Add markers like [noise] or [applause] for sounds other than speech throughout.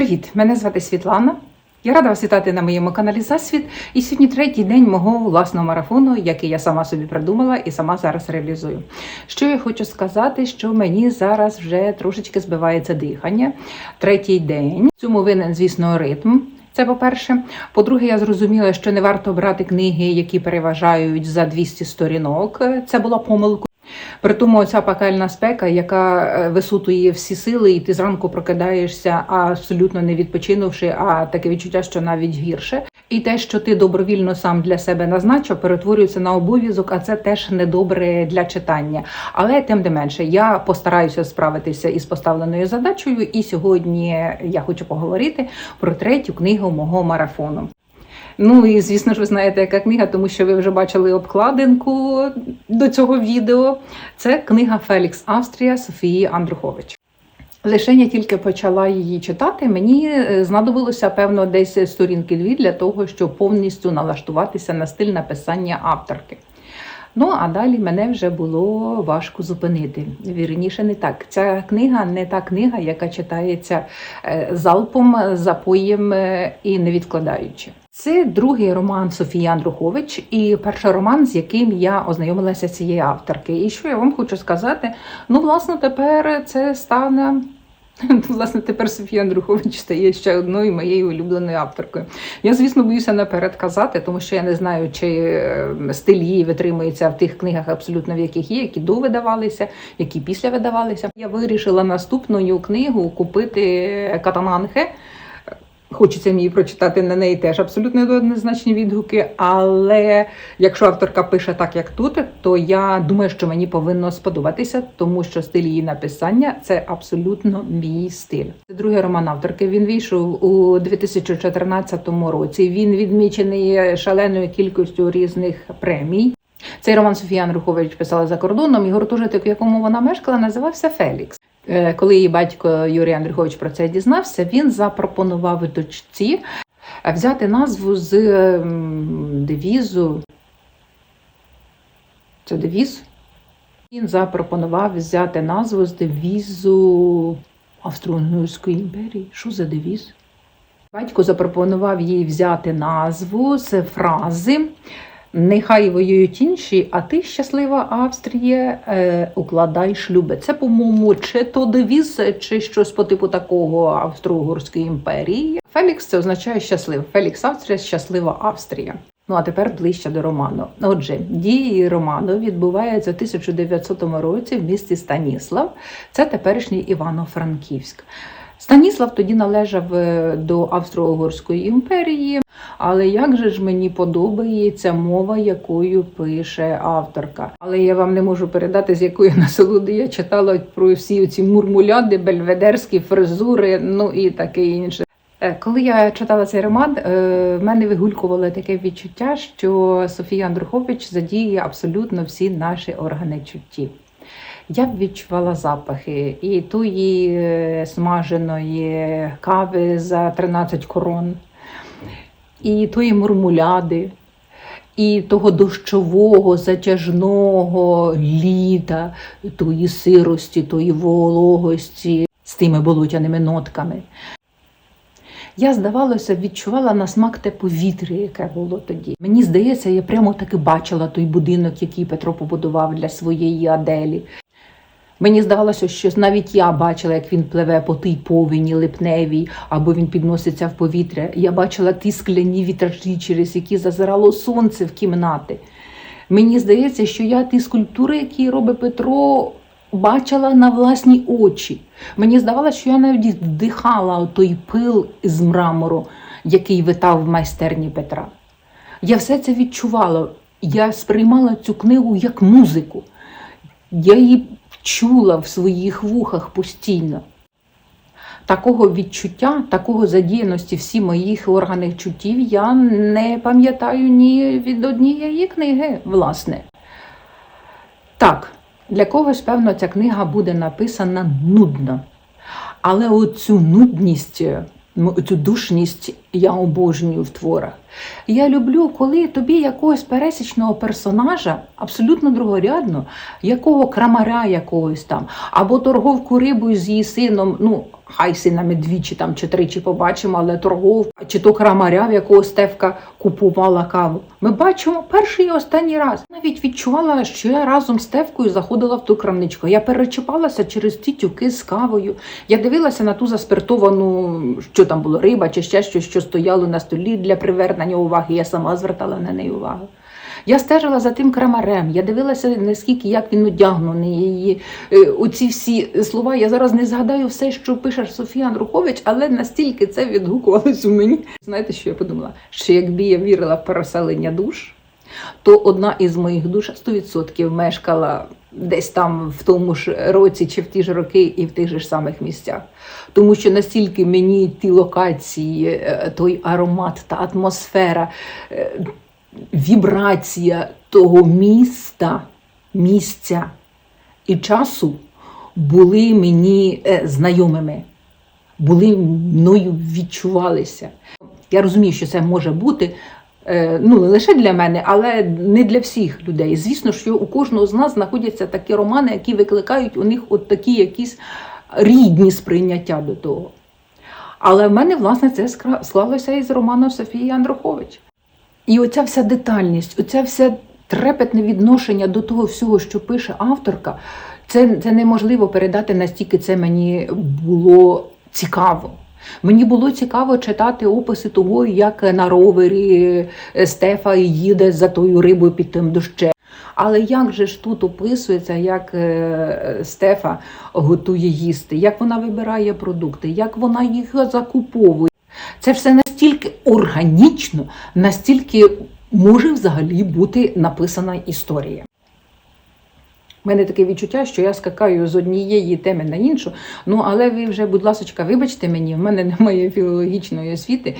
Привіт! Мене звати Світлана. Я рада вас вітати на моєму каналі Засвіт. І сьогодні третій день мого власного марафону, який я сама собі придумала і сама зараз реалізую. Що я хочу сказати, що мені зараз вже трошечки збивається дихання. Третій день. Цьому винен, звісно, ритм. Це по-перше. По-друге, я зрозуміла, що не варто брати книги, які переважають за 200 сторінок. Це була помилка. При тому ця пекельна спека, яка е, висутує всі сили, і ти зранку прокидаєшся абсолютно не відпочинувши, а таке відчуття, що навіть гірше. І те, що ти добровільно сам для себе назначив, перетворюється на обов'язок, а це теж недобре для читання. Але тим не менше, я постараюся справитися із поставленою задачею. І сьогодні я хочу поговорити про третю книгу мого марафону. Ну і звісно ж, ви знаєте, яка книга, тому що ви вже бачили обкладинку до цього відео. Це книга Фелікс Австрія Софії Андрухович. Лише я тільки почала її читати, мені е, знадобилося певно десь сторінки дві для того, щоб повністю налаштуватися на стиль написання авторки. Ну а далі мене вже було важко зупинити. Вірніше, не так. Ця книга не та книга, яка читається е, залпом, запоєм е, і не відкладаючи. Це другий роман Софії Андрухович і перший роман, з яким я ознайомилася цієї авторки. І що я вам хочу сказати? Ну, власне, тепер це стане. [laughs] Власне, тепер Софія Андрухович стає ще одною моєю улюбленою авторкою. Я, звісно, боюся наперед казати, тому що я не знаю, чи е, стиль її витримується в тих книгах, абсолютно в яких є, які довидавалися, які після видавалися. Я вирішила наступною книгу купити Катананхе. Хочеться мені прочитати на неї теж абсолютно однозначні відгуки. Але якщо авторка пише так, як тут, то я думаю, що мені повинно сподобатися, тому що стиль її написання це абсолютно мій стиль. Це другий роман авторки. Він вийшов у 2014 році. Він відмічений шаленою кількістю різних премій. Цей роман Софія Андрухович писала за кордоном. І гуртожиток, в якому вона мешкала, називався Фелікс. Е, Коли її батько Юрій Андрухович про це дізнався, він запропонував дочці взяти назву з ем, девізу. Це девіз? Він запропонував взяти назву з девізу Австро-Угорської імперії. Що за девіз? Батько запропонував їй взяти назву з фрази Нехай воюють інші, а ти щаслива Австрія, е, укладай шлюби. Це, по-моєму, чи то девіз, чи щось по типу такого Австро-Угорської імперії. Фелікс це означає щаслив. Фелікс Австрія щаслива Австрія. Ну а тепер ближче до роману. Отже, дії роману відбуваються в 1900 році в місті Станіслав. Це теперішній Івано-Франківськ. Станіслав тоді належав е, до Австро-Угорської імперії. Але як же ж мені подобається мова, якою пише авторка. Але я вам не можу передати, з якої насолоди я читала про всі ці мурмуляди, бельведерські фризури, ну і таке інше. Е, Коли я читала цей роман, е, в мене вигулькувало таке відчуття, що Софія Андрухович задіє абсолютно всі наші органи чуттів. Я б відчувала запахи і тої е, смаженої кави за 13 корон, і тої мурмуляди, і того дощового, затяжного літа, тої сирості, тої вологості з тими болотяними нотками. Я, здавалося, відчувала на смак те повітря, яке було тоді. Мені здається, я прямо таки бачила той будинок, який Петро побудував для своєї Аделі. Мені здавалося, що навіть я бачила, як він пливе по тій повені липневій, або він підноситься в повітря. Я бачила ті скляні вітражі, через які зазирало сонце в кімнати. Мені здається, що я ті скульптури, які робить Петро, бачила на власні очі. Мені здавалося, що я навіть вдихала той пил з мрамору, який витав в майстерні Петра. Я все це відчувала. Я сприймала цю книгу як музику. Я її чула в своїх вухах постійно. Такого відчуття, такого задіяності всі моїх органів чуттів я не пам'ятаю ні від однієї книги, власне. Так, для когось, певно, ця книга буде написана нудно. Але оцю нудність, цю душність я обожнюю в творах. Я люблю, коли тобі якогось пересічного персонажа, абсолютно другорядно, якого крамаря якогось там, або торговку рибою з її сином, ну, Хай синами двічі там чи тричі побачимо, але торгов чи то крамаря, в якого Стевка купувала каву. Ми бачимо перший і останній раз. Навіть відчувала, що я разом з Стевкою заходила в ту крамничку. Я перечіпалася через ті тюки з кавою. Я дивилася на ту заспиртовану, що там було, риба чи ще щось, що стояло на столі для привернення уваги. Я сама звертала на неї увагу. Я стежила за тим крамарем, я дивилася, наскільки як він одягнений. Е, оці всі слова. Я зараз не згадаю все, що пише Софія Андрухович, але настільки це відгукувалось у мені. Знаєте, що я подумала? Що якби я вірила в переселення душ, то одна із моїх душ 100% мешкала десь там в тому ж році чи в ті ж роки і в тих же ж самих місцях. Тому що настільки мені ті локації, е, той аромат та атмосфера. Вібрація того міста, місця і часу були мені е, знайомими, були мною відчувалися. Я розумію, що це може бути. е, Ну, не лише для мене, але не для всіх людей. Звісно, що у кожного з нас знаходяться такі романи, які викликають у них от такі якісь рідні сприйняття до того. Але в мене, власне, це склалося із роману Софії Андрухович. І оця вся детальність, оця вся трепетне відношення до того всього, що пише авторка, це, це неможливо передати настільки це мені було цікаво. Мені було цікаво читати описи того, як на ровері е, Стефа їде за тою рибою під тим дощем. Але як же ж тут описується, як е, Стефа готує їсти, як вона вибирає продукти, як вона їх закуповує. Це все настільки органічно, настільки може взагалі бути написана історія. У мене таке відчуття, що я скакаю з однієї теми на іншу. Ну, але ви вже, будь ласка, вибачте мені, в мене немає філологічної освіти,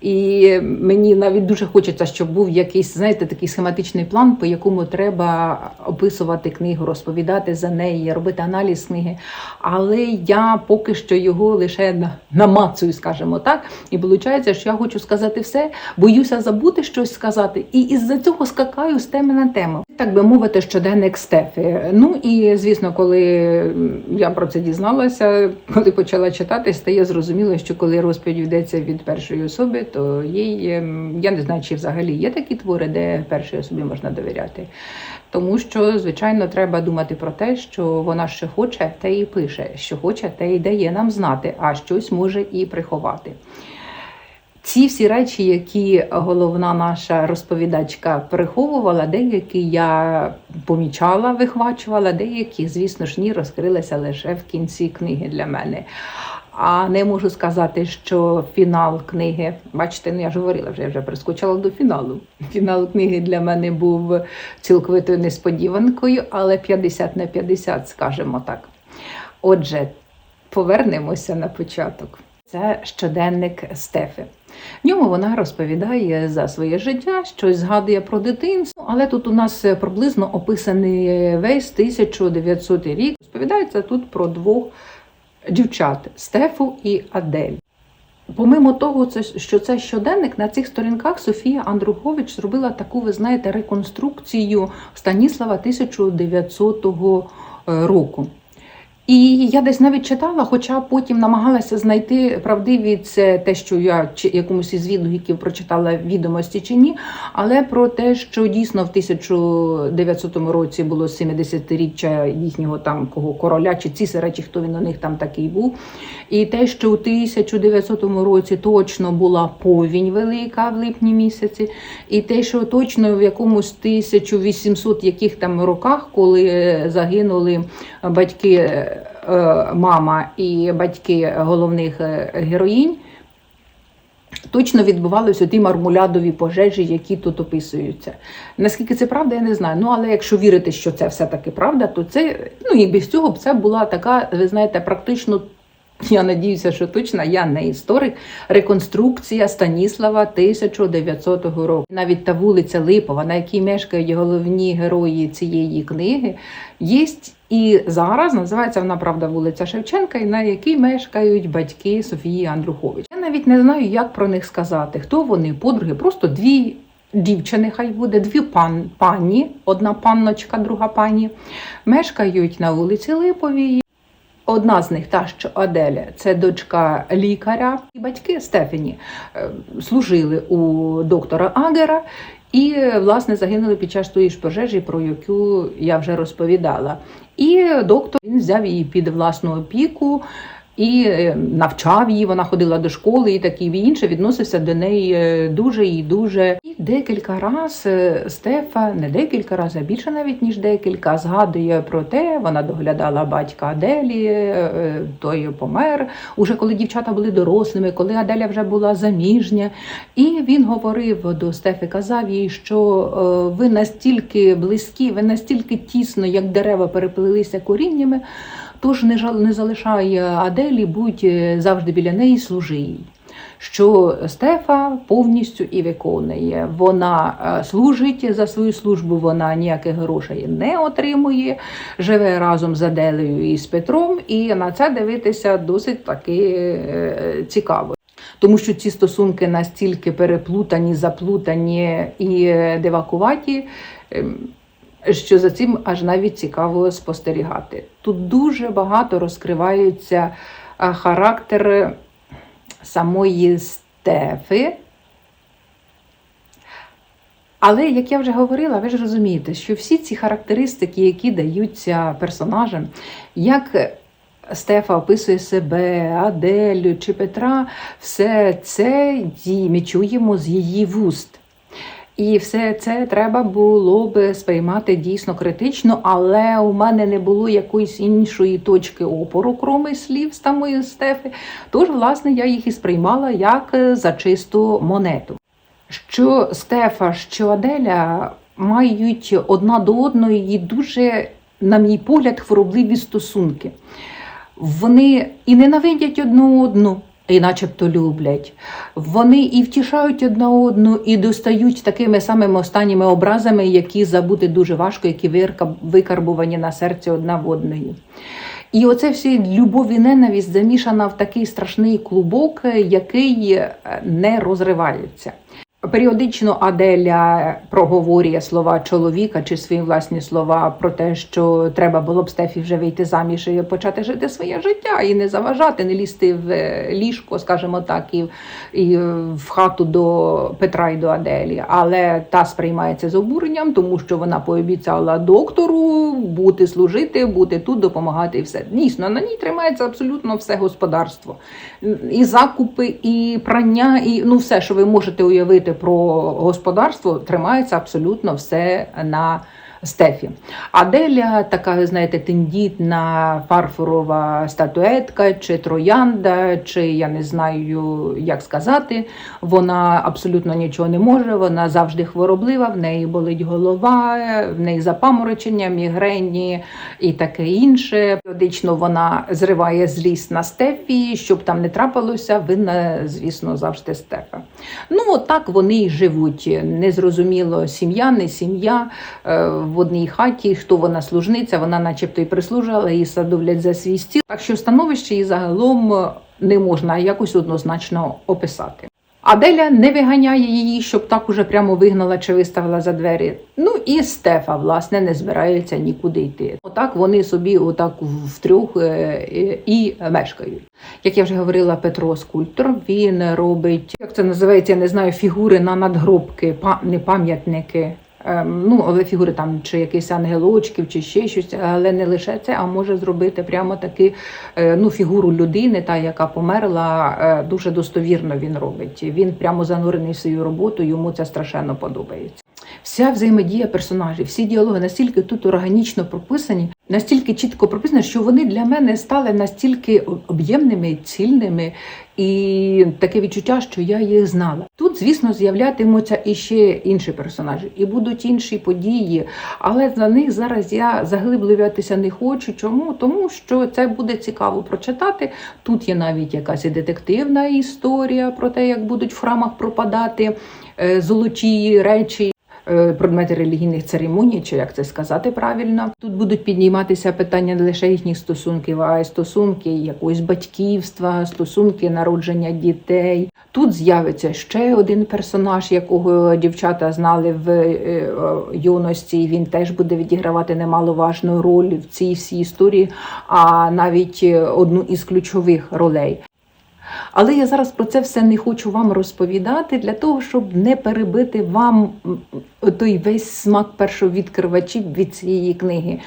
і мені навіть дуже хочеться, щоб був якийсь, знаєте, такий схематичний план, по якому треба описувати книгу, розповідати за неї, робити аналіз книги. Але я поки що його лише намацую, скажімо так. І виходить, що я хочу сказати все, боюся забути щось сказати, і із-за цього скакаю з теми на тему. Так би мовити, щоденник Стефи. Ну і звісно, коли я про це дізналася, коли почала читати, стає зрозуміло, що коли розповідь йдеться від першої особи, то їй ем, я не знаю, чи взагалі є такі твори, де першій особі можна довіряти. Тому що, звичайно, треба думати про те, що вона що хоче, те і пише, що хоче, те і дає нам знати, а щось може і приховати. Ці всі речі, які головна наша розповідачка приховувала, деякі я помічала, вихвачувала, деякі, звісно ж, ні, розкрилися лише в кінці книги для мене. А не можу сказати, що фінал книги, бачите, ну я ж говорила, вже я вже прискочила до фіналу. Фінал книги для мене був цілковитою несподіванкою, але 50 на 50, скажімо так. Отже, повернемося на початок. Це щоденник Стефи. В ньому вона розповідає за своє життя, щось згадує про дитинство, але тут у нас приблизно описаний весь 1900 рік. Розповідається тут про двох дівчат Стефу і Адель. Помимо того, що це щоденник, на цих сторінках Софія Андрухович зробила таку, ви знаєте, реконструкцію Станіслава 1900 року. І я десь навіть читала, хоча потім намагалася знайти правдивість це те, що я чи якомусь із відгуків прочитала відомості чи ні, але про те, що дійсно в 1900 році було 70-річчя їхнього там кого короля чи ці речі, хто він у них там такий був. І те, що у 1900 році точно була повінь велика в липні місяці, і те, що точно в якомусь 1800 яких там роках, коли загинули батьки, мама і батьки головних е, героїнь. Точно відбувалися ті мармулядові пожежі, які тут описуються. Наскільки це правда, я не знаю. Ну але якщо вірити, що це все-таки правда, то це ну і без цього б це була така, ви знаєте, практично. Я надіюся, що точно я не історик. Реконструкція Станіслава 1900 року. Навіть та вулиця Липова, на якій мешкають головні герої цієї книги, є і зараз називається вона правда вулиця Шевченка, і на якій мешкають батьки Софії Андрухович. Я навіть не знаю, як про них сказати, хто вони, подруги, просто дві. Дівчини, хай буде дві пан, пані, одна панночка, друга пані, мешкають на вулиці Липовій. Одна з них, та що Аделя, це дочка лікаря. І батьки Стефані е, служили у доктора Агера і, власне, загинули під час тої ж пожежі, про яку я вже розповідала. І доктор він взяв її під власну опіку. І е, навчав її, вона ходила до школи і таке і інше, відносився до неї е, дуже і дуже. І декілька раз е, Стефа, не декілька разів, а більше навіть ніж декілька, згадує про те, вона доглядала батька Аделі, той помер. Уже коли дівчата були дорослими, коли Аделя вже була заміжня. І він говорив до Стефи, казав їй, що ви настільки близькі, ви настільки тісно, як дерева переплилися коріннями. Тож не жал не залишай Аделі, будь е, завжди біля неї, служи їй. Що Стефа повністю і виконує. Вона е, служить за свою службу, вона ніяких грошей не отримує, живе разом з Аделею і з Петром, і на це дивитися досить таки е, цікаво. Тому що ці стосунки настільки переплутані, заплутані і е, дивакуваті. ем, що за цим аж навіть цікаво спостерігати. Тут дуже багато розкривається характер самої Стефи. Але, як я вже говорила, ви ж розумієте, що всі ці характеристики, які даються персонажам, як Стефа описує себе, Аделю чи Петра, все це ми чуємо з її вуст. І все це треба було би сприймати дійсно критично, але у мене не було якоїсь іншої точки опору, кроме слів самої Стефи. Тож, власне, я їх і сприймала як е, за чисту монету. Що Стефа, що Аделя мають одна до одної дуже, на мій погляд, хворобливі стосунки. Вони і ненавидять одну одну, і начебто люблять. Вони і втішають одна одну, і достають такими самими останніми образами, які забути дуже важко, які викарбувані на серці одна в одної. І оце всі любов і ненависть замішана в такий страшний клубок, який е, не розривається. Періодично Аделя проговорює слова чоловіка чи свої власні слова про те, що треба було б Стефі вже вийти заміж і почати жити своє життя і не заважати, не лізти в е, ліжко, скажімо так, і, і в хату до Петра і до Аделі. Але та сприймається з обуренням, тому що вона пообіцяла доктору бути служити, бути тут, допомагати і все. Дійсно, на ній тримається абсолютно все господарство. І закупи, і прання, і ну все, що ви можете уявити про господарство, тримається абсолютно все на Стефі. Аделя така, знаєте, тендітна фарфорова статуетка, чи троянда, чи я не знаю, як сказати. Вона абсолютно нічого не може, вона завжди хвороблива, в неї болить голова, в неї запаморочення, мігрені і таке інше. Періодично вона зриває злість на Стефі, щоб там не трапилося, винна, звісно, завжди Стефа. Ну, так вони й живуть. Незрозуміло, сім'я, не сім'я е, в одній хаті, хто вона служниця, вона начебто і прислужила, її садовлять за свій стіл. Так що становище її загалом е, не можна якось однозначно описати. Аделя не виганяє її, щоб так уже прямо вигнала чи виставила за двері. Ну і Стефа, власне, не збирається нікуди йти. Отак вони собі отак втрьох е, і- і мешкають. Як я вже говорила, Петро скульптор, він робить, як це називається, я не знаю, фігури на надгробки, не пам'ятники. Ем, Ну, але фігури там чи якийсь ангелочків, чи ще щось, але не лише це, а може зробити прямо таки е, ну, фігуру людини, та яка померла, е, дуже достовірно він робить. Він прямо занурений в свою роботу, йому це страшенно подобається. Вся взаємодія персонажів, всі діалоги настільки тут органічно прописані, настільки чітко прописані, що вони для мене стали настільки об'ємними, цільними, і таке відчуття, що я їх знала. Тут, звісно, з'являтимуться іще інші персонажі, і будуть інші події, але за них зараз я заглиблюватися не хочу. Чому? Тому що це буде цікаво прочитати. Тут є навіть якась і детективна історія про те, як будуть в храмах пропадати е, золоті речі. Е, Предмети релігійних церемоній, чи як це сказати правильно, тут будуть підніматися питання не лише їхніх стосунків, а й стосунки якогось батьківства, стосунки народження дітей. Тут з'явиться ще один персонаж, якого дівчата знали в е, юності. Він теж буде відігравати немаловажну роль в цій всій історії, а навіть е, одну із ключових ролей. Але я зараз про це все не хочу вам розповідати для того, щоб не перебити вам той весь смак першовідкривачів від цієї книги.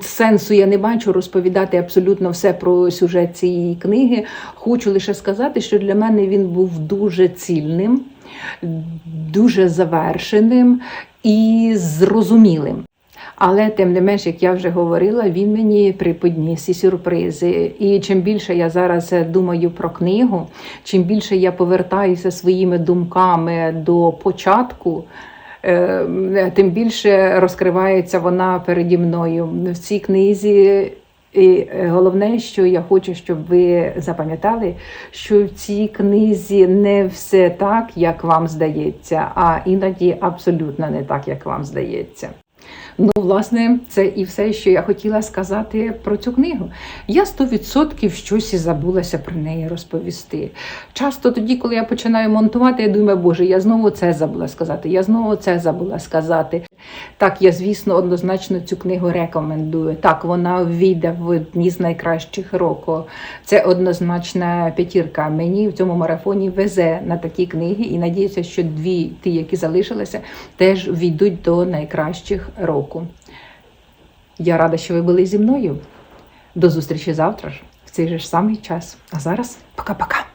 Сенсу я не бачу розповідати абсолютно все про сюжет цієї книги. Хочу лише сказати, що для мене він був дуже цільним, дуже завершеним і зрозумілим. Але тим не менш, як я вже говорила, він мені приподніс і сюрпризи. І чим більше я зараз е, думаю про книгу, чим більше я повертаюся своїми думками до початку. е, Тим більше розкривається вона переді мною в цій книзі. І е, головне, що я хочу, щоб ви запам'ятали, що в цій книзі не все так, як вам здається, а іноді абсолютно не так, як вам здається. Ну, власне, це і все, що я хотіла сказати про цю книгу. Я 100% щось і забулася про неї розповісти. Часто тоді, коли я починаю монтувати, я думаю, боже, я знову це забула сказати, я знову це забула сказати. Так, я, звісно, однозначно цю книгу рекомендую. Так, вона війде в одні з найкращих року. Це однозначна п'ятірка. Мені в цьому марафоні везе на такі книги, і надіюся, що дві ті, які залишилися, теж війдуть до найкращих року. Я рада, що ви були зі мною. До зустрічі завтра в цей же ж самий час. А зараз пока-пока.